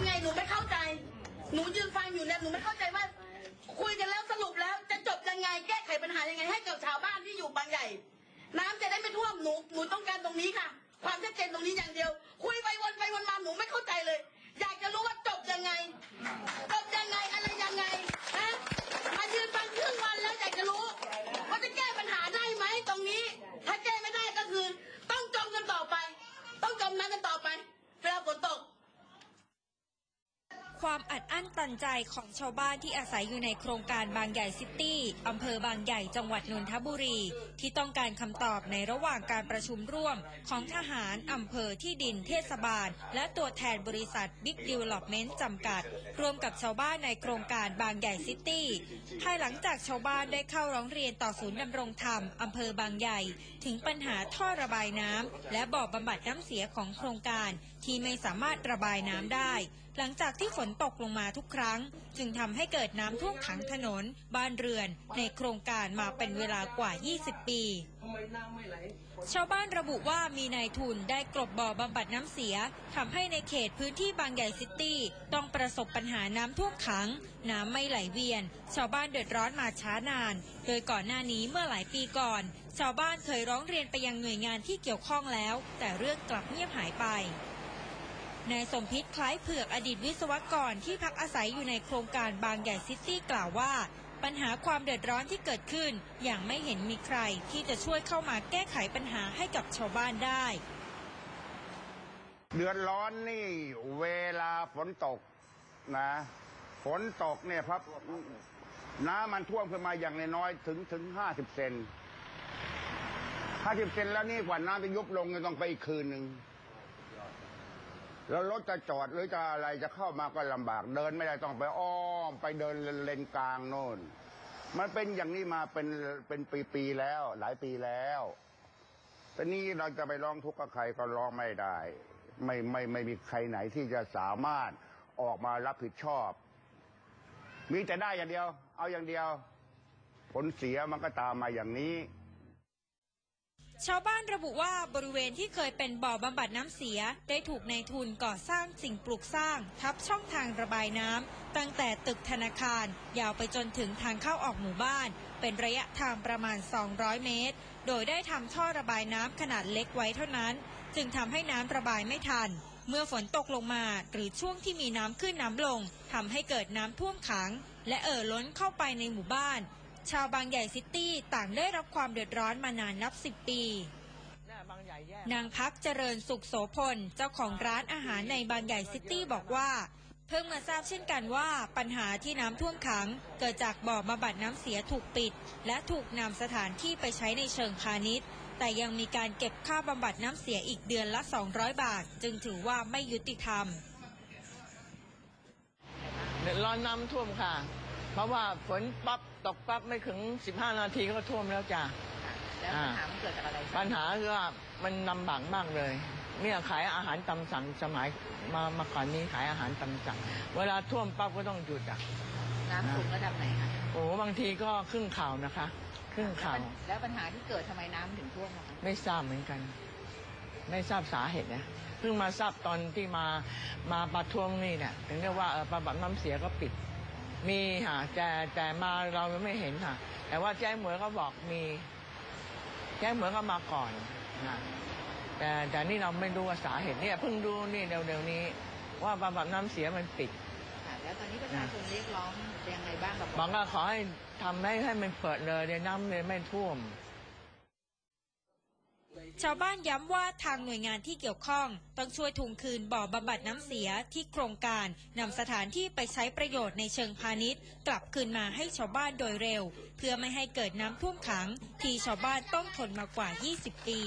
ังไงหนูไม่เข้าใจ หนูยืนฟังอยู่เนี่ยหนูไม่เข้าใจว่า คุยกันแล้วสรุปแล้วจะจบยังไงแก้ไขปัญหายังไงให้กับชาวบ้านที่อยู่บางใหญ่ น้ำจะได้ไม่ท่วมหนูหนูต้องการตรงนี้ค่ะ ความชัดเจนตรงนี้อย่างเดียว คุยไปวนไปวนมาหนูไม่เข้าใจเลย อยากจะรู้ว่าจบยังไงจบยังไงอะไรยังไงฮะมายืนฟังครึ่งวันแล้วอยากจะรู้ว่าจะแก้ปัญหาได้ไหมตรงนี้ ถ้าแก้ไม่ได้ก็คือ ต้องจมกันต่อไป ต้องจมน้ำกันต่อไปเวลาฝนตก ความอัดอั้นตันใจของชาวบ้านที่อาศัยอยู่ในโครงการบางใหญ่ซิตี้อำเภอบางใหญ่จังหวัดนนทบุรี ที่ต้องการคำตอบในระหว่างการประชุมร่วม ของทหารอำเภอที่ดินเทศบาล และตัวแทนบริษัท Big Development จำกัด รวมกับชาวบ้านในโครงการบางใหญ่ซิตี้ภายหลังจากชาวบ้านได้เข้าร้องเรียนต่อศูนย์ดำรงธรรมอำเภอบางใหญ่ ถึงปัญหาท่อระบายน้ำและบ่อบำบัดน้ำเสียของโครงการ ที่ไม่สามารถระบายน้ำได้ หลังจากที่ฝนตกลงมาทุกครั้ง จึงทำให้เกิดน้ำท่วมขังถนน บ้านเรือน ในโครงการมาเป็นเวลากว่า 20 ปี ชาวบ้านระบุว่ามีนายทุนได้กลบบ่อบำบัดน้ำเสียทำให้ในเขตพื้นที่บางใหญ่ซิตี้ ต้องประสบปัญหาน้ำท่วมขัง น้ำไม่ไหลเวียน ชาวบ้านเดือดร้อนมาช้านาน โดยก่อนหน้านี้เมื่อหลายปีก่อน ชาวบ้านเคยร้องเรียนไปยังหน่วยงานที่เกี่ยวข้องแล้ว แต่เรื่องกลับเงียบหายไป นายสมพิษคล้ายเผือกอดีตวิศวกรที่พักอาศัยอยู่ในโครงการบางใหญ่ซิตี้กล่าวว่า ปัญหาความเดือดร้อนที่เกิดขึ้น อย่างไม่เห็นมีใครที่จะช่วยเข้ามาแก้ไขปัญหาให้กับชาวบ้านได้ เดือดร้อนนี่เวลาฝนตกนะฝนตกเนี่ยครับน้ำมันท่วมขึ้นมาอย่างน้อยถึงถึงห้าสิบเซนห้าสิบเซนแล้วนี่กว่าน้ำจะยุบลงก็ต้องไปอีกคืนหนึ่ง แล้วรถจะจอดหรือจะอะไรจะเข้ามาก็ลำบาก เดินไม่ได้ต้องไปอ้อม ไปเดินเลนกลางโน่น มันเป็นอย่างนี้มาเป็นเป็นปีๆแล้ว หลายปีแล้วแต่นี่เราจะไปร้องทุกข์กับใครก็ร้องไม่ได้ ไม่ไม่ไม่มีใครไหนที่จะสามารถออกมารับผิดชอบ มีแต่ได้อย่างเดียว เอาอย่างเดียว ผลเสียมันก็ตามมาอย่างนี้ ชาวบ้านระบุว่าบริเวณที่เคยเป็นบ่อบำบัดน้ำเสีย ได้ถูกในายทุนก่อสร้างสิ่งปลูกสร้าง ทับช่องทางระบายน้ำตั้งแต่ตึกธนาคาร ยาวไปจนถึงทางเข้าออกหมู่บ้าน เป็นระยะทางประมาณ 200 เมตร โดยได้ทำท่อระบายน้ำขนาดเล็กไว้เท่านั้น จึงทำให้น้ำระบายไม่ทัน เมื่อฝนตกลงมาหรือช่วงที่มีน้ำขึ้นน้ำลงทำให้เกิดน้ำท่วมขัง และเอ่อล้นเข้าไปในหมู่บ้าน ชาวบางใหญ่ซิตี้ต่างได้รับความเดือดร้อนมานานนับสิบปี นางพักเจริญสุขโสพล เจ้าของร้านอาหารในบางใหญ่ซิตี้บอกว่า เพิ่งมาทราบเช่นกันว่าปัญหาที่น้ำท่วมขัง เกิดจากบ่อบำบัดน้ำเสียถูกปิด และถูกนำสถานที่ไปใช้ในเชิงพาณิชย์ แต่ยังมีการเก็บค่าบำบัดน้ำเสียอีกเดือนละ 200 บาท จึงถือว่าไม่ยุติธรรมเดือดร้อนน้ำท่วมค่ะ เพราะว่าฝนปั๊บ ตกปั๊บไม่ถึง 15 นาทีก็ท่วมแล้วจ้ะ แล้วปัญหามันเกิดจากอะไรปัญหาคือว่ามันลำบากมากเลย เนี่ยขายอาหารตำสั่งสมัยมามาก่อนนี้ขายอาหารตำสั่ง เวลาท่วมปั๊บก็ต้องหยุดอะ น้ำสูงระดับไหนคะโอ้บางทีก็ครึ่งเข่าวนะคะ ครึ่งเข่าว แล้วปัญหาที่เกิดทำไมน้ำถึงท่วมอะคะไม่ทราบเหมือนกัน ไม่ทราบสาเหตุนะเพิ่งมาทราบตอนที่มามาประท้วงนี่เนี่ยถึงเรียกว่าเออประบัติน้ำเสียก็ปิด มีค่ะแต่แต่มาเรายังไม่เห็นค่ะ แต่ว่าแจ้งหมวยก็บอกมี แจ้งหมวยก็มาก่อนนะแต่แต่นี่เราไม่รู้ว่าสาเหตุเนี่ยเพิ่งรู้นี่เร็วๆนี้ ว่าประบัติน้ำเสียมันปิด ค่ะแล้วตอนนี้ประชาชนเรียกร้องยังไงบ้างกับบอกว่าขอให้ทำให้ให้มันเปิดเลยเดี๋ยวน้ำเลยไม่ท่วม ชาวบ้านย้ำว่าทางหน่วยงานที่เกี่ยวข้อง ต้องช่วยทุงคืนบ่อบำบัดน้ำเสียที่โครงการนำสถานที่ไปใช้ประโยชน์ในเชิงพาณิชย์ กลับคืนมาให้ชาวบ้านโดยเร็ว เพื่อไม่ให้เกิดน้ำท่วมขัง ที่ชาวบ้านต้องทนมากว่า 20 ปี